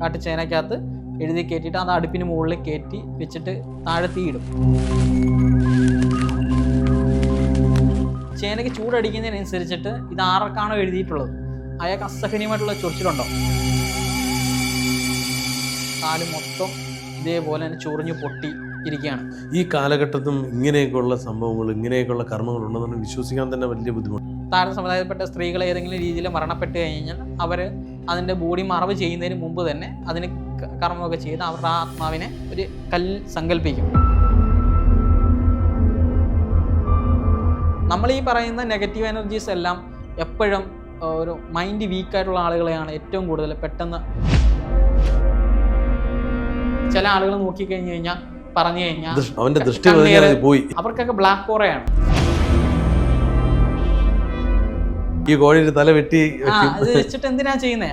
കാട്ടുചേനക്കകത്ത് എഴുതി കയറ്റിയിട്ട് അത് അടുപ്പിന് മുകളിൽ കയറ്റി വെച്ചിട്ട് താഴെ തീയിടും. ചേനയ്ക്ക് ചൂടടിക്കുന്നതിനനുസരിച്ചിട്ട് ഇത് ആർക്കാണോ എഴുതിയിട്ടുള്ളത്? അയാൾക്ക് അസഹനീയമായിട്ടുള്ള ചൊറിച്ചിലുണ്ടോ? കാൽ മൊത്തം ഇതേപോലെ തന്നെ ചൊറിഞ്ഞു പൊട്ടി ഇരിക്കുകയാണ് ഈ കാലഘട്ടത്തും ഇങ്ങനെയൊക്കെയുള്ള സംഭവങ്ങൾ ഇങ്ങനെയൊക്കെയുള്ള കർമ്മങ്ങൾ ഉണ്ടെന്ന് വിശ്വസിക്കാൻ തന്നെ വലിയ ബുദ്ധിമുട്ട്. താര സമുദായത്തിൽപ്പെട്ട സ്ത്രീകൾ ഏതെങ്കിലും രീതിയിൽ മരണപ്പെട്ട് കഴിഞ്ഞാൽ അവർ അതിന്റെ ബോഡി മറവ് ചെയ്യുന്നതിന് മുമ്പ് തന്നെ അതിന് കർമ്മമൊക്കെ ചെയ്ത് അവരുടെ ആത്മാവിനെ ഒരു കൽ സങ്കല്പിക്കും നമ്മൾ ഈ പറയുന്ന നെഗറ്റീവ് എനർജീസ് എല്ലാം എപ്പോഴും ഒരു മൈൻഡ് വീക്കായിട്ടുള്ള ആളുകളെയാണ് ഏറ്റവും കൂടുതൽ പെട്ടെന്ന്. ചില ആളുകൾ നോക്കിക്കഴിഞ്ഞ് കഴിഞ്ഞാൽ പറഞ്ഞു കഴിഞ്ഞാൽ അവന്റെ ദൃഷ്ടി പോയി. അവർക്കൊക്കെ ബ്ലാക്ക് കോറയാണ് ഈ കോഴിയുടെ തല വെട്ടി ഇത് വെച്ചിട്ട് എന്തിനാ ചെയ്യുന്നേ?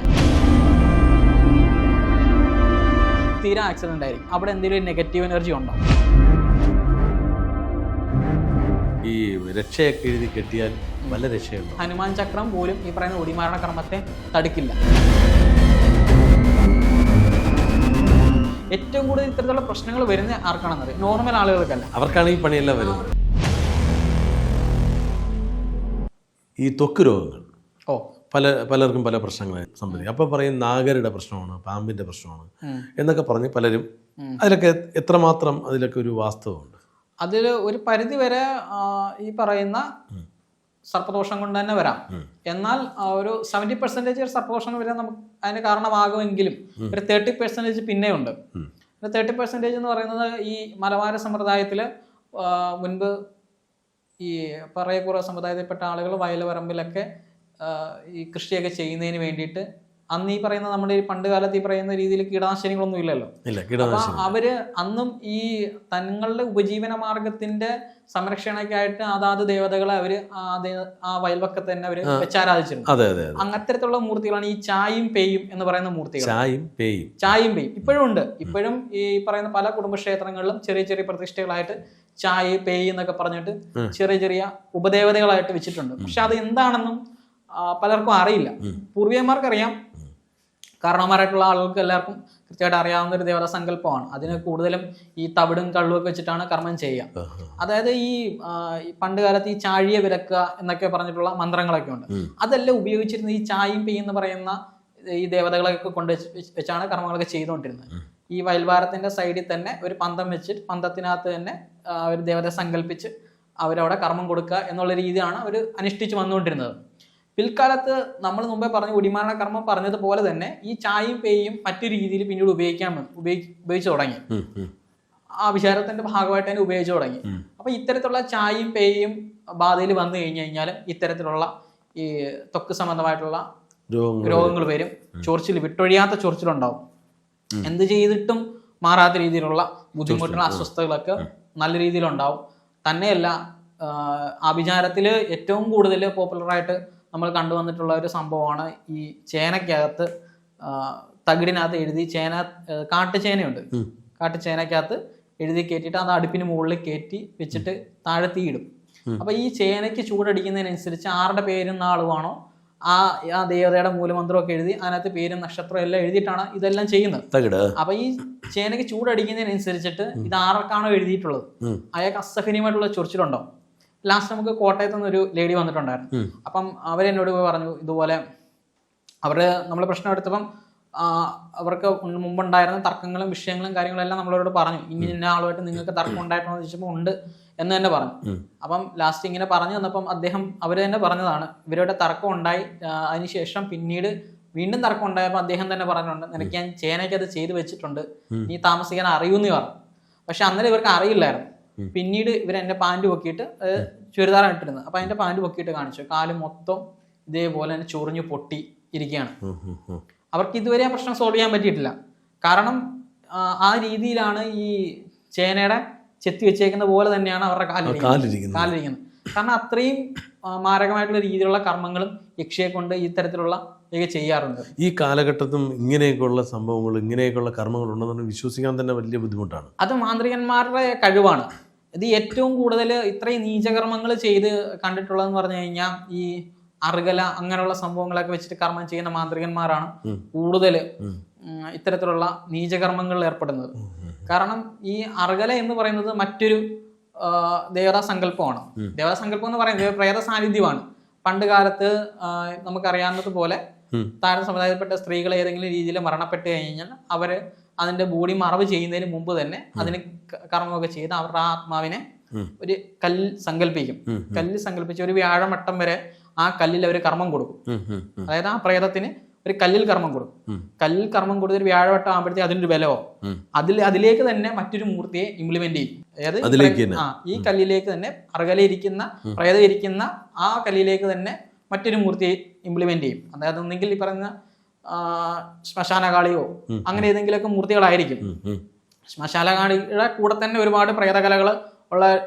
തീരെ ആക്സിഡന്റ് ആയിരിക്കും. അവിടെ എന്തെങ്കിലും നെഗറ്റീവ് എനർജി ഉണ്ടോ? ഈ രക്ഷയൊക്കെ എഴുതി കെട്ടിയാൽ നല്ല രക്ഷയുണ്ടോ. ഹനുമാൻ ചക്രം പോലും ഈ പറയുന്ന ഒടിമാരണ കർമ്മത്തെ തടുക്കില്ല. ഏറ്റവും കൂടുതൽ ഇത്തരത്തിലുള്ള പ്രശ്നങ്ങൾ വരുന്ന ആർക്കാണെന്നറിയാം? നോർമൽ ആളുകൾക്കല്ല. അവർക്കാണ് ഈ പണിയെല്ലാം വരുന്നത്. ഈ ത്വക്ക് രോഗങ്ങൾ. ഓ. പല പലർക്കും പല പ്രശ്നങ്ങളായി സംബന്ധിക്കും അപ്പോൾ പറയും നാഗരുടെ പ്രശ്നമാണ് പാമ്പിന്റെ പ്രശ്നമാണ് എന്നൊക്കെ പറഞ്ഞ് പലരും. അതിലൊക്കെ എത്രമാത്രം അതിലൊക്കെ ഒരു വാസ്തവമുണ്ട്? അതിൽ ഒരു പരിധി വരെ ഈ പറയുന്ന സർപ്പദോഷം കൊണ്ട് തന്നെ വരാം. എന്നാൽ ഒരു സെവന്റി പെർസെന്റേജ് സർപ്പദോഷം വരെ നമുക്ക് അതിന് കാരണമാകുമെങ്കിലും ഒരു തേർട്ടി പെർസെന്റേജ് പിന്നെയുണ്ട്. തേർട്ടി പെർസെന്റേജ് എന്ന് പറയുന്നത് ഈ മലബാര സമ്പ്രദായത്തിൽ മുൻപ് ഈ പറയക്കുറ സമുദായത്തിൽപ്പെട്ട ആളുകൾ വയലുപറമ്പിലൊക്കെ ഈ കൃഷിയൊക്കെ ചെയ്യുന്നതിന് വേണ്ടിയിട്ട് അന്ന് ഈ പറയുന്ന നമ്മുടെ ഈ പണ്ട് കാലത്ത് ഈ പറയുന്ന രീതിയിൽ കീടനാശിനികളൊന്നും ഇല്ലല്ലോ. അപ്പൊ അവർ അന്നും ഈ തങ്ങളുടെ ഉപജീവന മാർഗത്തിന്റെ സംരക്ഷണയ്ക്കായിട്ട് അതാത് ദേവതകളെ അവർ ആ വയൽവക്കത്ത് തന്നെ അവർ വെച്ചാരാധിച്ചിരുന്നു അതെ അങ്ങനത്തരത്തിലുള്ള മൂർത്തികളാണ് ഈ ചായും പേയും എന്ന് പറയുന്ന മൂർത്തികൾ. ചായും പേയും. ചായും പേയും. ഇപ്പോഴും ഉണ്ട്. ഇപ്പോഴും ഈ പറയുന്ന പല കുടുംബക്ഷേത്രങ്ങളിലും ചെറിയ ചെറിയ പ്രതിഷ്ഠകളായിട്ട് ചായ പേയ് എന്നൊക്കെ പറഞ്ഞിട്ട് ചെറിയ ചെറിയ ഉപദേവതകളായിട്ട് വെച്ചിട്ടുണ്ട്. പക്ഷെ അത് എന്താണെന്നും പലർക്കും അറിയില്ല. പൂർവികന്മാർക്കറിയാം. കാരണവന്മാരായിട്ടുള്ള ആളുകൾക്ക് എല്ലാവർക്കും കൃത്യമായിട്ട് അറിയാവുന്ന ഒരു ദേവതാ സങ്കല്പമാണ്. അതിന് കൂടുതലും ഈ തവിടും കള്ളും ഒക്കെ വെച്ചിട്ടാണ് കർമ്മം ചെയ്യുക. അതായത് ഈ പണ്ട് കാലത്ത് ഈ ചാഴിയെ വിലക്കുക എന്നൊക്കെ പറഞ്ഞിട്ടുള്ള മന്ത്രങ്ങളൊക്കെ ഉണ്ട്. അതെല്ലാം ഉപയോഗിച്ചിരുന്ന ഈ ചായയും പെയ്യും എന്ന് പറയുന്ന ഈ ദേവതകളൊക്കെ കൊണ്ട് വെച്ച് വെച്ച് വെച്ചാണ് കർമ്മങ്ങളൊക്കെ ചെയ്തുകൊണ്ടിരുന്നത്. ഈ വയൽവാരത്തിന്റെ സൈഡിൽ തന്നെ ഒരു പന്തം വെച്ചിട്ട് പന്തത്തിനകത്ത് തന്നെ ആ, ദേവത ദേവതയെ സങ്കല്പിച്ച് അവരവിടെ കർമ്മം കൊടുക്കുക എന്നുള്ള രീതിയാണ് അവർ അനുഷ്ഠിച്ച് വന്നുകൊണ്ടിരുന്നത്. പിൽക്കാലത്ത് നമ്മൾ മുമ്പേ പറഞ്ഞ ഉടിമാരണ കർമ്മം പറഞ്ഞതുപോലെ തന്നെ ഈ ചായയും പേയും മറ്റു രീതിയിൽ പിന്നീട് ഉപയോഗിക്കാൻ ഉപയോഗിച്ചു ഉപയോഗിച്ച് തുടങ്ങി. ആ വിചാരത്തിന്റെ ഭാഗമായിട്ട് തന്നെ ഉപയോഗിച്ചു തുടങ്ങി. അപ്പൊ ഇത്തരത്തിലുള്ള ചായയും പേയും ബാധയിൽ വന്നു കഴിഞ്ഞു കഴിഞ്ഞാൽ ഇത്തരത്തിലുള്ള ഈ തൊക്ക് സംബന്ധമായിട്ടുള്ള രോഗങ്ങൾ രോഗങ്ങൾ വരും. ചൊറിച്ചിൽ വിട്ടൊഴിയാത്ത ചൊറിച്ചിലുണ്ടാവും. എന്ത് ചെയ്തിട്ടും മാറാത്ത രീതിയിലുള്ള ബുദ്ധിമുട്ടുള്ള അസ്വസ്ഥതകളൊക്കെ നല്ല രീതിയിലുണ്ടാവും. തന്നെയല്ല ആഭിചാരത്തിൽ ഏറ്റവും കൂടുതൽ പോപ്പുലറായിട്ട് നമ്മൾ കണ്ടുവന്നിട്ടുള്ള ഒരു സംഭവമാണ് ഈ ചേനയ്ക്കകത്ത് തകിടിനകത്ത് എഴുതി ചേന കാട്ടുചേനയുണ്ട്. കാട്ടുചേനയ്ക്കകത്ത് എഴുതി കയറ്റിയിട്ട് അത് അടുപ്പിന് മുകളിൽ കയറ്റി വെച്ചിട്ട് താഴെ തീയിടും. അപ്പൊ ഈ ചേനയ്ക്ക് ചൂടടിക്കുന്നതിനനുസരിച്ച് ആരുടെ പേരും നാളുമാണോ ആ ആ ദേവതയുടെ മൂലമന്ത്രമൊക്കെ എഴുതി അതിനകത്ത് പേരും നക്ഷത്രം എല്ലാം എഴുതിയിട്ടാണ് ഇതെല്ലാം ചെയ്യുന്നത്. അപ്പൊ ഈ ചേനയ്ക്ക് ചൂടടിക്കുന്നതിനനുസരിച്ചിട്ട് ഇത് ആർക്കാണോ എഴുതിയിട്ടുള്ളത്. അയാൾക്ക് അസഹനീയമായിട്ടുള്ള ചൊറിച്ചിലുണ്ടോ? ലാസ്റ്റ് നമുക്ക് കോട്ടയത്ത് നിന്ന് ഒരു ലേഡി വന്നിട്ടുണ്ടായിരുന്നു. അപ്പം അവരെന്നോട് പറഞ്ഞു ഇതുപോലെ അവർ നമ്മൾ പ്രശ്നം എടുത്തപ്പം അവർക്ക് മുമ്പുണ്ടായിരുന്ന തർക്കങ്ങളും വിഷയങ്ങളും കാര്യങ്ങളും എല്ലാം നമ്മളോട് പറഞ്ഞു. ഇനി ഇന്ന ആളുമായിട്ട് നിങ്ങൾക്ക് തർക്കം ഉണ്ടായിട്ടുണ്ടോ എന്ന് ചോദിച്ചപ്പോൾ ഉണ്ട് എന്ന് തന്നെ പറഞ്ഞു. അപ്പം ലാസ്റ്റ് ഇങ്ങനെ പറഞ്ഞു തന്നപ്പം അദ്ദേഹം അവർ തന്നെ പറഞ്ഞതാണ്. ഇവരുടെ തർക്കം ഉണ്ടായി. അതിനുശേഷം പിന്നീട് വീണ്ടും തർക്കം ഉണ്ടായപ്പോൾ അദ്ദേഹം തന്നെ പറഞ്ഞിട്ടുണ്ട്. നിനക്ക് ഞാൻ ചേനയ്ക്ക് അത് ചെയ്തു വെച്ചിട്ടുണ്ട്. നീ താമസിക്കാൻ അറിയൂന്ന് പറഞ്ഞു. പക്ഷെ അന്നേരം ഇവർക്ക് അറിയില്ലായിരുന്നു. പിന്നീട് ഇവർ എന്റെ പാന്റ് പൊക്കിയിട്ട് ചുരിദാറാണ് ഇട്ടിരുന്നത്. അപ്പം അതിന്റെ പാന്റ് പൊക്കിയിട്ട് കാണിച്ചു. കാൽ മൊത്തം ഇതേപോലെ തന്നെ ചൊറിഞ്ഞു പൊട്ടി ഇരിക്കുകയാണ്. അവർക്ക് ഇതുവരെ ആ പ്രശ്നം സോൾവ് ചെയ്യാൻ പറ്റിയിട്ടില്ല. കാരണം ആ, രീതിയിലാണ് ഈ ചേനയുടെ ചെത്തി വെച്ചേക്കുന്ന പോലെ തന്നെയാണ് അവരുടെ കാലിരിക്കുന്നത് കാലിരിക്കുന്നത് കാരണം അത്രയും മാരകമായിട്ടുള്ള രീതിയിലുള്ള കർമ്മങ്ങളും യക്ഷയെ കൊണ്ട് ഇത്തരത്തിലുള്ള ഇതൊക്കെ ചെയ്യാറുണ്ട്. ഈ കാലഘട്ടത്തും ഇങ്ങനെയൊക്കെയുള്ള സംഭവങ്ങൾ ഇങ്ങനെയൊക്കെയുള്ള കർമ്മങ്ങൾ ഉണ്ടെന്ന് വിശ്വസിക്കാൻ തന്നെ വലിയ ബുദ്ധിമുട്ടാണ്. അത് മാന്ത്രികന്മാരുടെ കഴിവാണ്. ഇത് ഏറ്റവും കൂടുതൽ ഇത്രയും നീചകർമ്മങ്ങൾ ചെയ്ത് കണ്ടിട്ടുള്ളതെന്ന് പറഞ്ഞു കഴിഞ്ഞാൽ ഈ അറുകല അങ്ങനെയുള്ള സംഭവങ്ങളൊക്കെ വെച്ചിട്ട് കർമ്മം ചെയ്യുന്ന മാന്ത്രികന്മാരാണ് കൂടുതൽ ഇത്തരത്തിലുള്ള നീചകർമ്മങ്ങളിൽ ഏർപ്പെടുന്നത്. കാരണം ഈ അർഗല എന്ന് പറയുന്നത് മറ്റൊരു ദേവതാ സങ്കല്പമാണ് ദേവതാ സങ്കല്പം എന്ന് പറയുന്നത് പ്രേത സാന്നിധ്യമാണ്. പണ്ട് കാലത്ത് നമുക്കറിയാവുന്നതുപോലെ. താഴ്ന്ന സമുദായത്തിൽപ്പെട്ട സ്ത്രീകൾ ഏതെങ്കിലും രീതിയിൽ മരണപ്പെട്ട് കഴിഞ്ഞാൽ അവർ അതിന്റെ ബോഡി മറവ് ചെയ്യുന്നതിന് മുമ്പ് തന്നെ അതിന് കർമ്മമൊക്കെ ചെയ്ത് അവരുടെ ആത്മാവിനെ. ഒരു കല്ല് സങ്കല്പിക്കും. കല്ല് സങ്കല്പിച്ച് ഒരു വ്യാഴമട്ടം വരെ ആ കല്ലിൽ അവർ കർമ്മം കൊടുക്കും. അതായത് ആ പ്രേതത്തിന് ഒരു കല്ലിൽ കർമ്മം കൊടുക്കും. കല്ലിൽ കർമ്മം കൊടുത്ത് ഒരു വ്യാഴവട്ടം ആകുമ്പോഴത്തേക്ക് അതിനൊരു ബലമോ. അതിൽ അതിലേക്ക് തന്നെ മറ്റൊരു മൂർത്തിയെ ഇംപ്ലിമെന്റ് ചെയ്യും. അതായത്? ആ ഈ കല്ലിലേക്ക് തന്നെ അറകലിരിക്കുന്ന പ്രേതം ഇരിക്കുന്ന ആ കല്ലിലേക്ക് തന്നെ മറ്റൊരു മൂർത്തിയെ ഇംപ്ലിമെന്റ് ചെയ്യും. അതായത് ഒന്നെങ്കിൽ ഈ പറയുന്ന ശ്മശാനകാളിയോ അങ്ങനെ ഏതെങ്കിലുമൊക്കെ മൂർത്തികളായിരിക്കും. ശ്മശാനകാളിയുടെ കൂടെ തന്നെ ഒരുപാട് പ്രേതകലകൾ ഉള്ള ഒരു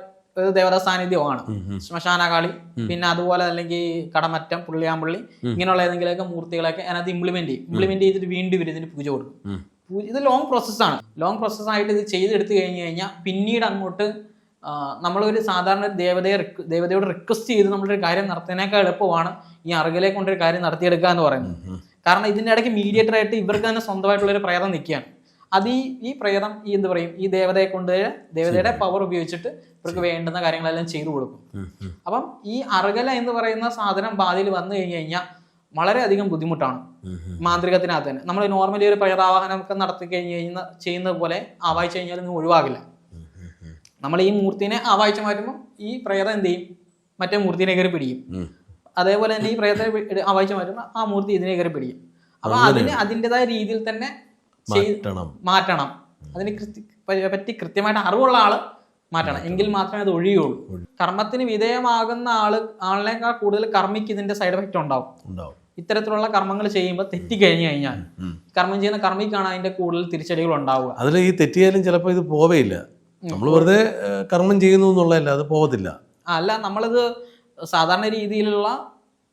ദേവതാ സാന്നിധ്യമാണ്. ശ്മശാനകാളി പിന്നെ അതുപോലെ അല്ലെങ്കിൽ കടമറ്റം പുള്ളിയാമ്പള്ളി ഇങ്ങനെയുള്ള ഏതെങ്കിലുമൊക്കെ മൂർത്തികളൊക്കെ അതിനകത്ത് ഇംപ്ലിമെന്റ് ചെയ്യും. ഇംപ്ലിമെന്റ് ചെയ്തിട്ട് വീണ്ടും ഇവർ ഇതിന് പൂജ കൊടുക്കും. ഇത് ലോങ് പ്രോസസ്സാണ് ലോങ് പ്രോസസ്സായിട്ട് ഇത് ചെയ്തെടുത്ത് കഴിഞ്ഞു കഴിഞ്ഞാൽ പിന്നീട് അങ്ങോട്ട് നമ്മളൊരു സാധാരണ ഒരു ദേവതയെ ദേവതയോട് റിക്വസ്റ്റ് ചെയ്ത് നമ്മളൊരു കാര്യം നടത്തുന്നതിനേക്കാൾ എളുപ്പമാണ് ഈ അറുകലെ കൊണ്ടൊരു കാര്യം നടത്തിയെടുക്കുക എന്ന് പറയുന്നത് കാരണം ഇതിന്റെ ഇടയ്ക്ക് മീഡിയേറ്റർ ആയിട്ട് ഇവർക്ക് തന്നെ സ്വന്തമായിട്ടുള്ളൊരു പ്രേതം നിൽക്കുകയാണ്. അത് ഈ ഈ പ്രേതം ഈ എന്ത് പറയും? ഈ ദേവതയെ കൊണ്ട് ദേവതയുടെ പവർ ഉപയോഗിച്ചിട്ട് ഇവർക്ക് വേണ്ടുന്ന കാര്യങ്ങളെല്ലാം ചെയ്തു കൊടുക്കും. അപ്പം ഈ അറുകല എന്ന് പറയുന്ന സാധനം ബാധയിൽ വന്നു കഴിഞ്ഞു കഴിഞ്ഞാൽ വളരെയധികം ബുദ്ധിമുട്ടാണ്. മാന്ത്രികത്തിനകത്ത് തന്നെ. നമ്മൾ നോർമലി ഒരു പ്രേതാവാഹനം ഒക്കെ നടത്തി കഴിഞ്ഞ് കഴിഞ്ഞ ചെയ്യുന്ന പോലെ ആവാഹിച്ചു കഴിഞ്ഞാൽ ഒന്നും ഒഴിവാകില്ല. നമ്മൾ ഈ മൂർത്തിനെ ആവാഴ്ച മാറ്റുമ്പോൾ ഈ പ്രേതം എന്ത് ചെയ്യും? മറ്റേ മൂർത്തിനെ കയറി പിടിക്കും. അതേപോലെ തന്നെ ഈ പ്രേതത്തെ ആവാഴ്ച ആവാഹിച്ച് മാറ്റുമ്പോൾ ആ മൂർത്തി ഇതിനെ കയറി പിടിക്കും. അപ്പൊ അതിന് അതിന്റെതായ രീതിയിൽ തന്നെ മാറ്റണം. മാറ്റണം. അതിന് പറ്റി കൃത്യമായിട്ട് അറിവുള്ള ആൾ മാറ്റണം. എങ്കിൽ മാത്രമേ അത് ഒഴിയുള്ളൂ. കർമ്മത്തിന് വിധേയമാകുന്ന ആൾ ആളിനേക്കാൾ കൂടുതൽ കർമ്മിക്ക് ഇതിന്റെ സൈഡ് എഫക്റ്റ് ഉണ്ടാവും. ഇത്തരത്തിലുള്ള കർമ്മങ്ങൾ ചെയ്യുമ്പോൾ തെറ്റി കഴിഞ്ഞു കഴിഞ്ഞാൽ കർമ്മം ചെയ്യുന്ന കർമ്മിക്കാണ് അതിന്റെ കൂടുതൽ തിരിച്ചടികൾ ഉണ്ടാവുക. അതിൽ ഈ തെറ്റിയാലും ചിലപ്പോൾ ഇത് പോവേയില്ല. നമ്മൾ വെറുതെ കർമ്മം ചെയ്യുന്നു എന്നുള്ളതല്ല അത് പോകത്തില്ല ആ, അല്ല നമ്മളിത് സാധാരണ രീതിയിലുള്ള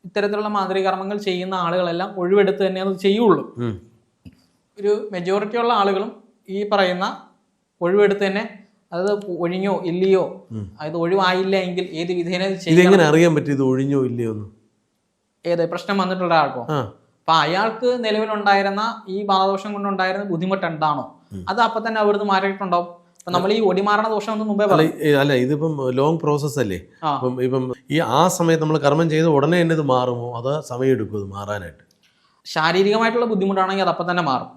ഇത്തരത്തിലുള്ള മാതൃകർമ്മങ്ങൾ കർമ്മങ്ങൾ ചെയ്യുന്ന ആളുകളെല്ലാം ഒഴിവെടുത്ത് തന്നെ അത് ചെയ്യുള്ളൂ. ഒരു മെജോറിറ്റി ഉള്ള ആളുകളും ഈ പറയുന്ന ഒഴിവെടുത്ത് തന്നെ അത് ഒഴിഞ്ഞോ ഇല്ലയോ അത് ഒഴിവായില്ല എങ്കിൽ ഏത് വിധേന ഇതെങ്ങനെ അറിയാൻ പറ്റും ഇത് ഒഴിഞ്ഞോ ഇല്ലയോ എന്ന്? ഏത് പ്രശ്നം വന്നിട്ടുള്ള ആൾക്കോ അപ്പൊ അയാൾക്ക് നിലവിലുണ്ടായിരുന്ന ഈ ബാധദോഷം കൊണ്ടുണ്ടായിരുന്ന ബുദ്ധിമുട്ട് എന്താണോ? അത് അപ്പൊ തന്നെ അവിടുന്ന് മാറിയിട്ടുണ്ടാവും. നമ്മൾ ഈ ഒടിമാറണ ദോഷം ഒന്നും മുമ്പേ അല്ല ഇതിപ്പം ലോങ് പ്രോസസ് അല്ലേ. ഇപ്പം ഇപ്പം ഈ ആ സമയത്ത് നമ്മൾ കർമ്മം ചെയ്ത് ഉടനെ തന്നെ ഇത് മാറുമോ? അതോ സമയം എടുക്കും ഇത് മാറാനായിട്ട്? ശാരീരികമായിട്ടുള്ള ബുദ്ധിമുട്ടാണെങ്കിൽ അത് അപ്പം തന്നെ മാറും.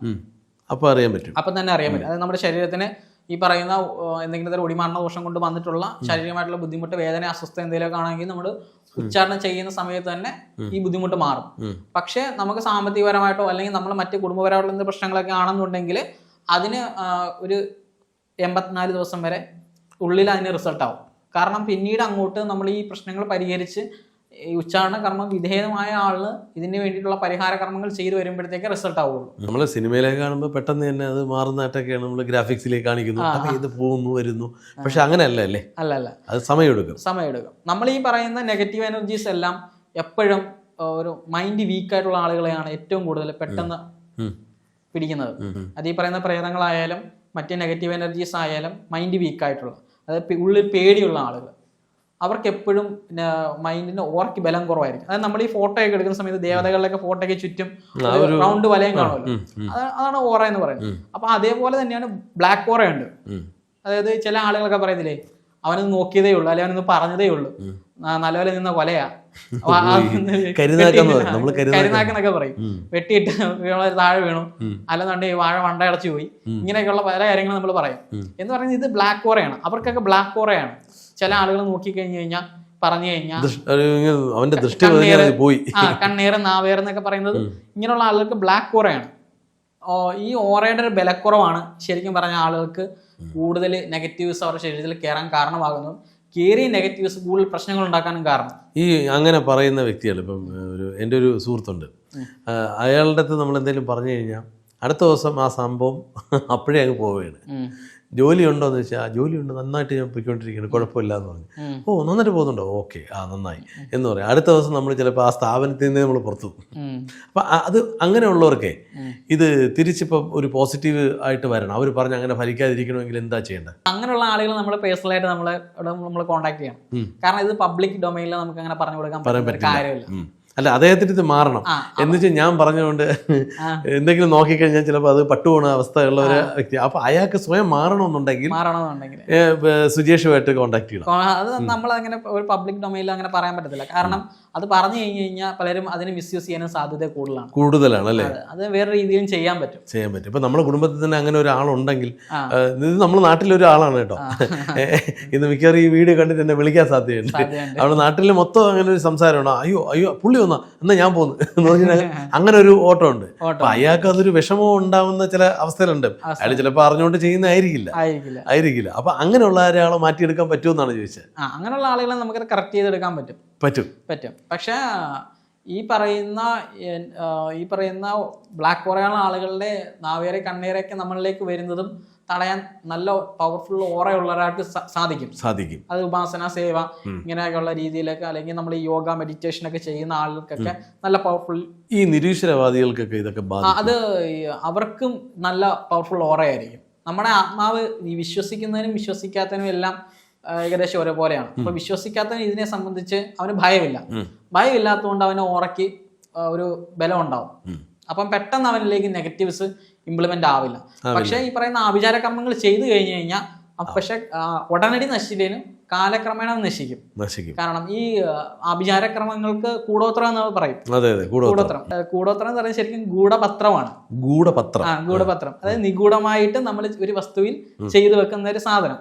അപ്പം അറിയാൻ പറ്റും. അപ്പം തന്നെ അറിയാൻ പറ്റും. അതായത് നമ്മുടെ ശരീരത്തിന് ഈ പറയുന്ന എന്തെങ്കിലും തരം ഒടിമാറണ ദോഷം കൊണ്ട് വന്നിട്ടുള്ള ശാരീരികമായിട്ടുള്ള ബുദ്ധിമുട്ട് വേദന അസ്വസ്ഥ എന്തെങ്കിലുമൊക്കെ ആണെങ്കിൽ നമ്മൾ ഉച്ചാരണം ചെയ്യുന്ന സമയത്ത് തന്നെ ഈ ബുദ്ധിമുട്ട് മാറും. പക്ഷേ നമുക്ക് സാമ്പത്തികപരമായിട്ടോ അല്ലെങ്കിൽ നമ്മൾ മറ്റ് കുടുംബപരമായിട്ടുള്ള എന്ത് പ്രശ്നങ്ങളൊക്കെ ആണെന്നുണ്ടെങ്കിൽ അതിന് ഒരു എൺപത്തിനാല് ദിവസം വരെ ഉള്ളിൽ അതിന് റിസൾട്ടാവും. കാരണം പിന്നീട് അങ്ങോട്ട് നമ്മൾ ഈ പ്രശ്നങ്ങൾ പരിഹരിച്ച് ഈ ഉച്ചാരണ കർമ്മം വിധേയമായ ആൾ ഇതിന് വേണ്ടിയിട്ടുള്ള പരിഹാര കർമ്മങ്ങൾ ചെയ്തു വരുമ്പോഴത്തേക്ക് റിസൾട്ട് ആവുള്ളൂ. നമ്മൾ സിനിമയിലേക്ക് കാണുമ്പോൾ പെട്ടെന്ന് തന്നെ അത് മാറുന്നതായിട്ടൊക്കെയാണ് നമ്മൾ ഗ്രാഫിക്സിലേക്ക് കാണിക്കുന്നു. അത് ഇത് പോകുന്നു വരുന്നു. പക്ഷെ അങ്ങനെയല്ല അല്ലേ? അല്ല അല്ല അത് സമയമെടുക്കും. സമയമെടുക്കും. നമ്മൾ ഈ പറയുന്ന നെഗറ്റീവ് എനർജീസ് എല്ലാം എപ്പോഴും ഒരു മൈൻഡ് വീക്ക് ആയിട്ടുള്ള ആളുകളെയാണ് ഏറ്റവും കൂടുതൽ പെട്ടെന്ന് പിടിക്കുന്നത്. അത് ഈ പറയുന്ന പ്രേതങ്ങളായാലും മറ്റ് നെഗറ്റീവ് എനർജീസ് ആയാലും മൈൻഡ് വീക്ക് ആയിട്ടുള്ള ഉള്ളിൽ പേടിയുള്ള ആളുകൾ. അവർക്ക് എപ്പോഴും പിന്നെ മൈൻഡിന് ഓർക്ക് ബലം കുറവായിരിക്കും. അതായത് നമ്മൾ ഈ ഫോട്ടോ ഒക്കെ എടുക്കുന്ന സമയത്ത് ദേവതകളിലൊക്കെ ഫോട്ടോ ഒക്കെ ചുറ്റും റൗണ്ട് വലയം കാണുമല്ലോ. അതാണ് ഓറ എന്ന് പറയുന്നത്. അപ്പൊ അതേപോലെ തന്നെയാണ് ബ്ലാക്ക് ഓറയുണ്ട്. അതായത് ചില ആളുകളൊക്കെ പറയുന്നില്ലേ അവനൊന്ന് നോക്കിയതേ ഉള്ളൂ അല്ലെങ്കിൽ അവനൊന്ന് പറഞ്ഞതേ ഉള്ളൂ. നല്ലപോലെ നിന്ന കൊലയാ. അപ്പൊ ആ- കരുനാക്കെന്ന് പറയും. കരുനാക്കെന്നൊക്കെ വെട്ടിയിട്ട് താഴെ വീണു. അല്ലെന്നുണ്ടെങ്കിൽ വാഴ വണ്ടയടച്ചു പോയി. ഇങ്ങനെയൊക്കെയുള്ള പല കാര്യങ്ങളും നമ്മൾ പറയും. എന്ന് പറയുന്നത് ഇത് ബ്ലാക്ക് കോറയാണ് അവർക്കൊക്കെ ബ്ലാക്ക് കോറയാണ് ചില ആളുകൾ നോക്കി കഴിഞ്ഞു കഴിഞ്ഞാൽ പറഞ്ഞു കഴിഞ്ഞാൽ അവന്റെ ദൃഷ്ടി പോയി. ആ കണ്ണീർ നാവേർ എന്നൊക്കെ പറയുന്നത് ഇങ്ങനെയുള്ള ആളുകൾക്ക് ബ്ലാക്ക് കോറയാണ് ഈ ഓറയുടെ ഒരു ബലക്കുറവാണ് ശരിക്കും പറഞ്ഞ ആളുകൾക്ക് കൂടുതൽ നെഗറ്റീവ്സ് അവരുടെ ശരീരത്തിൽ കയറാൻ കാരണമാകുന്നു കയറിയ നെഗറ്റീവ്സ് കൂടുതൽ പ്രശ്നങ്ങൾ ഉണ്ടാക്കാനും കാരണം. ഈ അങ്ങനെ പറയുന്ന വ്യക്തികൾ ഇപ്പം ഒരു എന്റെ ഒരു സുഹൃത്തുണ്ട്. അയാളുടെ അടുത്ത് നമ്മൾ എന്തെങ്കിലും പറഞ്ഞു കഴിഞ്ഞാൽ അടുത്ത ദിവസം ആ സംഭവം അപ്പോഴേ അങ്ങ് പോവുകയാണ്. ജോലി ഉണ്ടോ എന്ന് വെച്ചാൽ ജോലി ഉണ്ട് നന്നായിട്ട് ഞാൻ പോയിക്കൊണ്ടിരിക്കുന്നു കുഴപ്പമില്ല എന്ന് പറഞ്ഞു. ഓ നന്നായിട്ട് പോകുന്നുണ്ടോ? ഓക്കെ. ആ നന്നായി. എന്ന് പറയും. അടുത്ത ദിവസം നമ്മൾ ചിലപ്പോൾ ആ സ്ഥാപനത്തിൽ നിന്ന് നമ്മൾ പുറത്തു അപ്പം അത് അങ്ങനെയുള്ളവർക്കേ. ഇത് തിരിച്ചിപ്പം ഒരു പോസിറ്റീവ് ആയിട്ട് വരണം. അവർ പറഞ്ഞ് അങ്ങനെ ഫലിക്കാതിരിക്കണമെങ്കിൽ എന്താ ചെയ്യേണ്ടത്? അങ്ങനെയുള്ള ആളുകൾ നമ്മൾ പേഴ്സണലായിട്ട് നമ്മൾ നമ്മൾ കോൺടാക്ട് ചെയ്യണം. കാരണം ഇത് പബ്ലിക് ഡൊമൈനിൽ നമുക്ക് അങ്ങനെ പറഞ്ഞു കൊടുക്കാൻ പറ്റുന്ന പറ്റില്ല. കാര്യമില്ല. അല്ല അദ്ദേഹത്തിന് ഇത് മാറണം. ആ, എന്ന് വെച്ചാൽ ഞാൻ പറഞ്ഞുകൊണ്ട്. എന്തെങ്കിലും നോക്കിക്കഴിഞ്ഞാൽ ചിലപ്പോൾ അത് പട്ടുപോണ അവസ്ഥയുള്ള ഒരു വ്യക്തി. അപ്പൊ അയാൾക്ക് സ്വയം മാറണമെന്നുണ്ടെങ്കിൽ സുജേഷുമായിട്ട് കോണ്ടാക്ട് ചെയ്യണം. അത് നമ്മൾ അങ്ങനെ ഒരു പബ്ലിക് ഡൊമൈനിൽ അങ്ങനെ പറയാൻ പറ്റത്തില്ല. കാരണം അത് പറഞ്ഞു കഴിഞ്ഞു കഴിഞ്ഞാൽ പലരും അതിനെ മിസ്യൂസ് ചെയ്യാനും സാധ്യത കൂടുതലാണ്. കൂടുതലാണ് അല്ലേ? അത് വേറെ രീതിയിലും ചെയ്യാൻ പറ്റും. ചെയ്യാൻ പറ്റും. ഇപ്പൊ നമ്മുടെ കുടുംബത്തിൽ തന്നെ അങ്ങനെ ഒരാളുണ്ടെങ്കിൽ. ഇത് നമ്മുടെ നാട്ടിലെ ഒരാളാണ് കേട്ടോ. ഇന്ന് മിക്കവാറും ഈ വീഡിയോ കണ്ടിട്ട് എന്നെ വിളിക്കാൻ സാധ്യതയുണ്ട്. സാധ്യതയുണ്ട്. അവിടെ നാട്ടിൽ മൊത്തം അങ്ങനെ ഒരു സംസാരമാണോ. അയ്യോ അയ്യോ പുള്ളി വന്നാ എന്നാ ഞാൻ പോന്നു. എന്ന് പറഞ്ഞാൽ അങ്ങനെ ഒരു ഓട്ടോ. ഉണ്ട് അപ്പൊ അയാൾക്ക് അതൊരു വിഷമം ഉണ്ടാവുന്ന ചില അവസ്ഥയിലുണ്ട് അയാൾ ചിലപ്പോൾ അറിഞ്ഞുകൊണ്ട് ചെയ്യുന്ന ആയിരിക്കില്ല. ആയിരിക്കില്ല. അപ്പൊ അങ്ങനെയുള്ള ഒരാളെ മാറ്റിയെടുക്കാൻ പറ്റുമെന്നാണ് ചോദിച്ചത്. ആ അങ്ങനെയുള്ള ആളുകളെ നമുക്ക് കറക്റ്റ് ചെയ്തെടുക്കാൻ പറ്റും. പറ്റും. പറ്റും. പക്ഷേ ഈ പറയുന്ന ഈ പറയുന്ന ബ്ലാക്ക് കുറയാനുള്ള ആളുകളുടെ നാവേറെ കണ്ണേറൊക്കെ നമ്മളിലേക്ക് വരുന്നതും തടയാൻ നല്ല പവർഫുൾ ഓറയുള്ള ഒരാൾക്ക് സാധിക്കും. സാധിക്കും. അത് ഉപാസന സേവ ഇങ്ങനെയൊക്കെയുള്ള രീതിയിലൊക്കെ അല്ലെങ്കിൽ നമ്മൾ ഈ യോഗ മെഡിറ്റേഷൻ ഒക്കെ ചെയ്യുന്ന ആളുകൾക്കൊക്കെ നല്ല പവർഫുൾ ഈ നിരീശ്വരവാദികൾക്കൊക്കെ ഇതൊക്കെ അത് അവർക്കും നല്ല പവർഫുൾ ഓറയായിരിക്കും. നമ്മുടെ ആത്മാവ് ഈ വിശ്വസിക്കുന്നതിനും വിശ്വസിക്കാത്തതിനും എല്ലാം ഏകദേശം ഒരേപോലെയാണ്. അപ്പൊ വിശ്വസിക്കാത്തവന് ഇതിനെ സംബന്ധിച്ച് അവന് ഭയമില്ല. ഭയമില്ലാത്തതുകൊണ്ട് അവന് ഓറയ്ക്ക് ഒരു ബലം ഉണ്ടാവും. അപ്പം പെട്ടെന്ന് അവനിലേക്ക് നെഗറ്റീവ്സ് ഇംപ്ലിമെന്റ് ആവില്ല. പക്ഷേ ഈ പറയുന്ന ആഭിചാര കർമ്മങ്ങൾ ചെയ്തു കഴിഞ്ഞു കഴിഞ്ഞാൽ പക്ഷെ ഉടനടി നശിച്ചില്ലേനും കാലക്രമേണ നശിക്കും. നശിക്കും. കാരണം ഈ അഭിചാരക്രമങ്ങൾക്ക് കൂടോത്രം എന്ന് പറയും. അതെ അതെ കൂടെ കൂടോത്രം. കൂടോത്രം എന്ന് പറയുന്നത് ശരിക്കും ഗൂഢപത്രമാണ്. ഗൂഢപത്രം. ആ ഗൂഢപത്രം. അതായത് നിഗൂഢമായിട്ട് നമ്മൾ ഒരു വസ്തുവിൽ ചെയ്തു വെക്കുന്ന ഒരു സാധനം.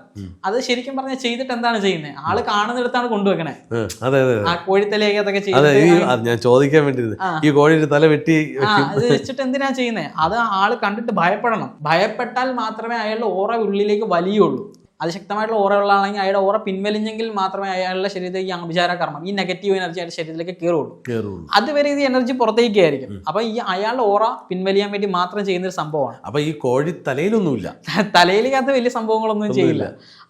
അത് ശരിക്കും പറഞ്ഞാൽ ചെയ്തിട്ട് എന്താണ് ചെയ്യുന്നത്? ആൾ കാണുന്നിടത്താണ് കൊണ്ടുവെക്കണേ. അതെ അതെ ആ കോഴിത്തലേക്ക് അതൊക്കെ അത് ഞാൻ ചോദിക്കാൻ വേണ്ടി. ഈ കോഴിയുടെ തല വെട്ടി അത് വെച്ചിട്ട് എന്തിനാ ചെയ്യുന്നത്? അത് ആൾ കണ്ടിട്ട് ഭയപ്പെടണം. ഭയപ്പെട്ടാൽ മാത്രമേ അയാളുടെ ഓറ ഉള്ളിലേക്ക് വലിയുള്ളൂ. അതിശക്തമായിട്ടുള്ള ഓറയുള്ള ആണെങ്കിൽ അയാളുടെ ഓറ പിൻവലിഞ്ഞെങ്കിൽ മാത്രമേ അയാളുടെ ശരീരത്തിലേക്ക് ഈ അഭിചാര കർമ്മം ഈ നെഗറ്റീവ് എനർജി അയാളുടെ ശരീരത്തിലേക്ക് കയറുള്ളൂ അതുവരെ ഇത് എനർജി പുറത്തേക്ക് ആയിരിക്കും. അപ്പൊ ഈ അയാളുടെ ഓറ പിൻവലിയാൻ വേണ്ടി മാത്രം ചെയ്യുന്ന ഒരു സംഭവമാണ്. അപ്പൊ ഈ കോഴി തലയിലൊന്നുമില്ല. തലയിലേക്കകത്ത് വലിയ സംഭവങ്ങളൊന്നും ചെയ്യില്ല.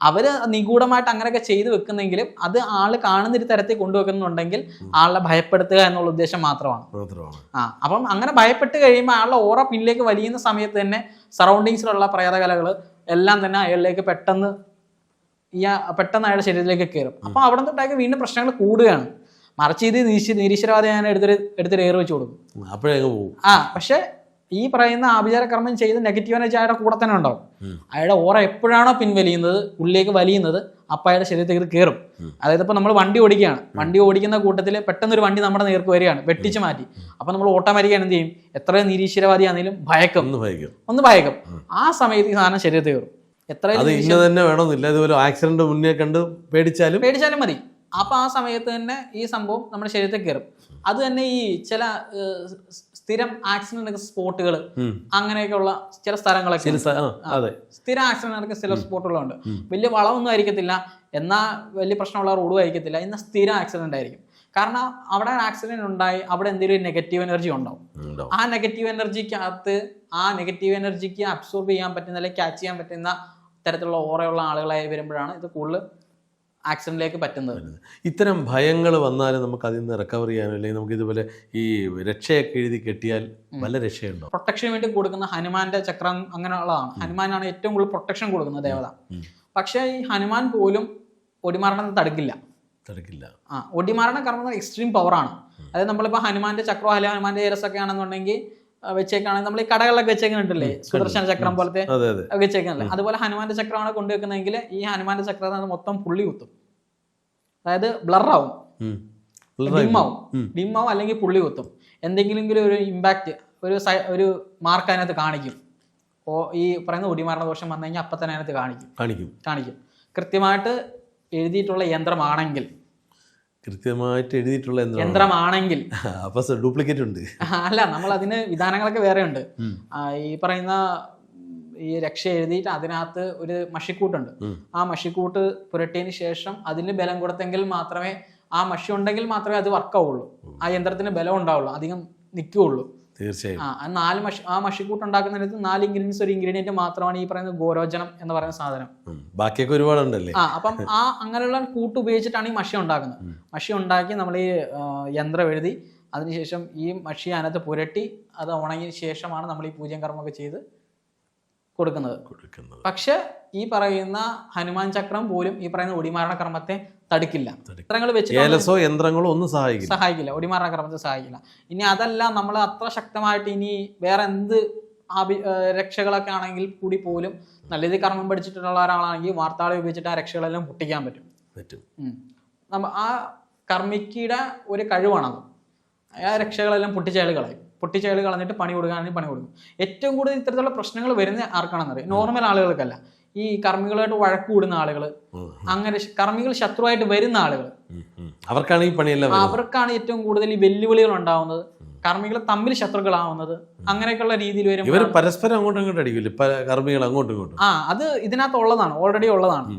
അവർ നിഗൂഢമായിട്ട് അങ്ങനെയൊക്കെ ചെയ്തു വെക്കുന്നെങ്കിലും അത് ആൾ കാണുന്ന ഒരു തരത്തിൽ കൊണ്ടുവെക്കുന്നുണ്ടെങ്കിൽ ആളെ ഭയപ്പെടുത്തുക എന്നുള്ള ഉദ്ദേശം മാത്രമാണ്. മാത്രമാണ്. ആ അപ്പം അങ്ങനെ ഭയപ്പെട്ട് കഴിയുമ്പോൾ ആളുടെ ഓറ പിന്നിലേക്ക് വലിയുന്ന സമയത്ത് തന്നെ സറൗണ്ടിങ്സിലുള്ള പ്രേതകലകൾ എല്ലാം തന്നെ അയാളിലേക്ക് പെട്ടെന്ന് ഈ പെട്ടെന്ന് അയാളുടെ ശരീരത്തിലേക്ക് കയറും. അപ്പൊ അവിടെ തൊട്ടാക്കി വീണ്ടും പ്രശ്നങ്ങൾ കൂടുകയാണ്. മറിച്ച് ഇത് നിരീശ്വരവാദം നിരീശ്വരവാദി ഞാൻ എടുത്തൊരു എടുത്തൊരു ഏറ് വെച്ച് കൊടുക്കും. അപ്പോഴേ പോകും. ആ പക്ഷെ ഈ പറയുന്ന ആഭിചാര കർമ്മം ചെയ്ത് നെഗറ്റീവ് എനർജി അയാളുടെ കൂടെ തന്നെ ഉണ്ടാവും. അയാളുടെ ഓറ എപ്പോഴാണോ പിൻവലിയുന്നത് ഉള്ളിലേക്ക് വലിയുന്നത് അപ്പം അയാളുടെ ശരീരത്തേക്ക് കയറും അതായത് ഇപ്പം നമ്മൾ വണ്ടി ഓടിക്കുകയാണ്. വണ്ടി ഓടിക്കുന്ന കൂട്ടത്തിൽ പെട്ടെന്ന് ഒരു വണ്ടി നമ്മുടെ നേർക്ക് വരികയാണ് വെട്ടിച്ച് മാറ്റി. അപ്പം നമ്മൾ ഓട്ടോമാറ്റിക്കാണ് എന്ത് ചെയ്യും? എത്ര നിരീശ്വരവാദി ആണെങ്കിലും ഭയക്കും. ഒന്ന് ഭയക്കും. ഒന്ന് ഭയക്കും. ആ സമയത്ത് ഈ സാധനം ശരീരത്തിൽ കയറും എത്ര അത് ഇന്ന തന്നെ വേണമെന്നില്ല. ഇതുപോലെ ആക്സിഡന്റ് മുന്നേ കണ്ട് പേടിച്ചാലും പേടിച്ചാലും മതി. അപ്പൊ ആ സമയത്ത് തന്നെ ഈ സംഭവം നമ്മുടെ ശരീരത്തിൽ കയറും അത് തന്നെ ഈ ചില സ്ഥിരം ആക്സിഡന്റ് നടക്കുന്ന സ്പോട്ടുകൾ. അങ്ങനെയൊക്കെയുള്ള ചില സ്ഥലങ്ങളൊക്കെ സ്ഥിരം ആക്സിഡന്റ് നടക്കുന്ന ചില സ്പോട്ടുകളുണ്ട്. വലിയ വളവൊന്നും ആയിരിക്കത്തില്ല. എന്നാ വലിയ പ്രശ്നമുള്ള റോഡും ആയിരിക്കത്തില്ല. എന്നാൽ സ്ഥിരം ആക്സിഡന്റ് ആയിരിക്കും. കാരണം അവിടെ ആക്സിഡന്റ് ഉണ്ടായി അവിടെ എന്തെങ്കിലും നെഗറ്റീവ് എനർജി ഉണ്ടാവും. ഉണ്ടാവും ആ നെഗറ്റീവ് എനർജിക്കകത്ത് ആ നെഗറ്റീവ് എനർജിക്ക് അബ്സോർബ് ചെയ്യാൻ പറ്റുന്ന അല്ലെങ്കിൽ ക്യാച്ച് ചെയ്യാൻ പറ്റുന്ന തരത്തിലുള്ള ഓറയുള്ള ആളുകളായി വരുമ്പോഴാണ് ഇത് കൂടുതൽ ആക്സിഡന്റിലേക്ക് പറ്റുന്നത്. ഇത്തരം ഭയങ്ങൾ വന്നാൽ നമുക്ക് അതിൽ നിന്ന് റിക്കവർ ചെയ്യാനോ അല്ലെങ്കിൽ നമുക്ക് ഇതുപോലെ ഈ രക്ഷയൊക്കെ എഴുതി കെട്ടിയാൽ വല്ല രക്ഷയുണ്ടോ? പ്രൊട്ടക്ഷൻ വേണ്ടി കൊടുക്കുന്ന ഹനുമാന്റെ ചക്രം അങ്ങനെയുള്ളതാണ്. ഹനുമാനാണ് ഏറ്റവും കൂടുതൽ പ്രൊട്ടക്ഷൻ കൊടുക്കുന്ന ദേവത. പക്ഷേ ഈ ഹനുമാൻ പോലും ഒടിമാരണത്തെ തടുക്കില്ല. തടുക്കില്ല. ആ ഒടിമാരണ കാരണം എക്സ്ട്രീം പവറാണ് അതായത് നമ്മളിപ്പോൾ ഹനുമാന്റെ ചക്രം അല്ലെങ്കിൽ ഹനുമാന്റെ ഏരസൊക്കെ ആണെന്നുണ്ടെങ്കിൽ വെച്ചേക്കാണെങ്കിൽ നമ്മൾ ഈ കടകളിലൊക്കെ വെച്ചേക്കുന്നുണ്ടല്ലേ? സുദർശന ചക്രം പോലത്തെ വെച്ചേക്കാനല്ലേ അതുപോലെ ഹനുമാന്റെ ചക്രമാണ് കൊണ്ടുവെക്കുന്നതെങ്കിൽ ഈ ഹനുമാന്റെ ചക്രം മൊത്തം പുള്ളി കുത്തും. അതായത് ബ്ലറാവും. ഡിമ്മാവും. ഡിമ്മാവും അല്ലെങ്കിൽ പുള്ളി കുത്തും. എന്തെങ്കിലും ഒരു ഇമ്പാക്റ്റ് ഒരു ഒരു മാർക്ക് അതിനകത്ത് കാണിക്കും. ഓ ഈ പറയുന്ന ഒടിമാരണ ദോഷം വന്നു കഴിഞ്ഞാൽ അപ്പം തന്നെ അതിനകത്ത് കാണിക്കും. കാണിക്കും. കാണിക്കും. കൃത്യമായിട്ട് എഴുതിയിട്ടുള്ള യന്ത്രമാണെങ്കിൽ. കൃത്യമായിട്ട് എഴുതിയിട്ടുള്ള യന്ത്രമാണെങ്കിൽ. അപ്പൊ ഡ്യൂപ്ലിക്കേറ്റ് ഉണ്ട്. അല്ല നമ്മൾ അതിന് വിധാനങ്ങളൊക്കെ വേറെ ഉണ്ട് ഈ പറയുന്ന ഈ രക്ഷ എഴുതിയിട്ട് അതിനകത്ത് ഒരു മഷിക്കൂട്ടുണ്ട്. ആ മഷിക്കൂട്ട് പുരട്ടിയതിന് ശേഷം അതിന് ബലം കൊടുത്തെങ്കിൽ മാത്രമേ ആ മഷി ഉണ്ടെങ്കിൽ മാത്രമേ അത് വർക്ക് ആവുള്ളൂ. ആ യന്ത്രത്തിന് ബലം ഉണ്ടാവുള്ളൂ. അധികം നിൽക്കുകയുള്ളൂ. തീർച്ചയായും. ആ നാല് മഷി ആ മഷിക്കൂട്ട് ഉണ്ടാക്കുന്നിടത്ത് നാല് ഇൻഗ്രീഡിയൻസ് ഒരു ഇൻഗ്രീഡിയന്റ് മാത്രമാണ് ഈ പറയുന്ന ഗോരോചനം എന്ന് പറയുന്ന സാധനം. ബാക്കിയൊക്കെ ഒരുപാടുണ്ടല്ലേ? ആ അപ്പം ആ അങ്ങനെയുള്ള കൂട്ട് ഉപയോഗിച്ചിട്ടാണ് ഈ മഷി ഉണ്ടാക്കുന്നത്. മഷി ഉണ്ടാക്കി നമ്മൾ ഈ യന്ത്രം എഴുതി അതിനുശേഷം ഈ മഷി അതിനകത്ത് പുരട്ടി അത് ഉണങ്ങിയ ശേഷമാണ് നമ്മൾ ഈ പൂജ്യം കർമ്മമൊക്കെ ചെയ്ത് കൊടുക്കുന്നത്. കൊടുക്കുന്നത്. പക്ഷെ ഈ പറയുന്ന ഹനുമാൻ ചക്രം പോലും ഈ പറയുന്ന ഒടിമാരണ കർമ്മത്തെ തടുക്കില്ല. യന്ത്രങ്ങൾ വെച്ച് ഏലസോ യന്ത്രങ്ങളോ ഒന്നും സഹായിക്കില്ല. സഹായിക്കില്ല. ഒടിമാരണ കർമ്മത്തെ സഹായിക്കില്ല. ഇനി അതല്ല നമ്മൾ അത്ര ശക്തമായിട്ട് ഇനി വേറെ എന്ത് ആഭി രക്ഷകളൊക്കെ ആണെങ്കിൽ കൂടി പോലും നല്ല രീതി കർമ്മം പഠിച്ചിട്ടുള്ള ഒരാളാണെങ്കിൽ വാർത്താളെ ഉപയോഗിച്ചിട്ട് ആ രക്ഷകളെല്ലാം പൊട്ടിക്കാൻ പറ്റും. പറ്റും. നമ്മ ആ കർമ്മിക്കിയുടെ ഒരു കഴിവാണത്. ആ രക്ഷകളെല്ലാം പൊട്ടിച്ചയാൾ കളയും. പൊട്ടിച്ചേൾ കളഞ്ഞിട്ട് പണി കൊടുക്കുകയാണെങ്കിൽ പണി കൊടുക്കും. ഏറ്റവും കൂടുതൽ ഇത്തരത്തിലുള്ള പ്രശ്നങ്ങൾ വരുന്ന ആർക്കാണെന്നറിയാം നോർമൽ ആളുകൾക്കല്ല. ഈ കർമ്മികളായിട്ട് വഴക്ക് കൂടുന്ന ആളുകൾ അങ്ങനെ കർമ്മികൾ ശത്രുവായിട്ട് വരുന്ന ആളുകൾ. അവർക്കാണ് ഈ പണിയെല്ലാം അവർക്കാണ് ഏറ്റവും കൂടുതൽ ഈ വെല്ലുവിളികൾ ഉണ്ടാവുന്നത്. കർമ്മികൾ തമ്മിൽ ശത്രുക്കളാവുന്നത് അങ്ങനെയൊക്കെയുള്ള രീതിയിൽ ഇവർ പരസ്പരം അങ്ങോട്ടും ഇങ്ങോട്ടും അടിക്കില്ല? കർമ്മികൾ അങ്ങോട്ടും ഇങ്ങോട്ടും. ആ അത് ഇതിനകത്ത് ഉള്ളതാണ്. ഓൾറെഡി ഉള്ളതാണ്.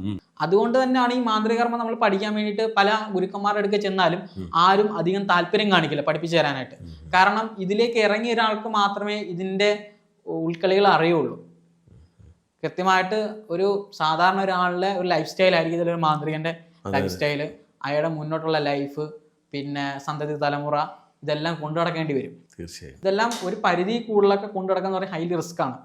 അതുകൊണ്ട് തന്നെയാണ് ഈ മാന്ത്രികർമ്മം നമ്മൾ പഠിക്കാൻ വേണ്ടിയിട്ട് പല ഗുരുക്കന്മാരുടെ അടുക്ക ചെന്നാലും ആരും അധികം താല്പര്യം കാണിക്കില്ല പഠിപ്പിച്ചു തരാനായിട്ട്. കാരണം ഇതിലേക്ക് ഇറങ്ങിയ ഒരാൾക്ക് മാത്രമേ ഇതിന്റെ ഉൾക്കളികൾ അറിയുള്ളൂ. കൃത്യമായിട്ട് ഒരു സാധാരണ ഒരാളുടെ ഒരു ലൈഫ് സ്റ്റൈൽ ആയിരിക്കും ഇതിലൊരു മാന്ത്രികന്റെ ലൈഫ് സ്റ്റൈൽ അയാളുടെ മുന്നോട്ടുള്ള ലൈഫ് പിന്നെ സന്തതി തലമുറ ഇതെല്ലാം കൊണ്ടു നടക്കേണ്ടി വരും. തീർച്ചയായും. ഇതെല്ലാം ഒരു പരിധി കൂടുതലൊക്കെ കൊണ്ടു നടക്കുക എന്ന് പറഞ്ഞാൽ ഹൈലി റിസ്ക് ആണ്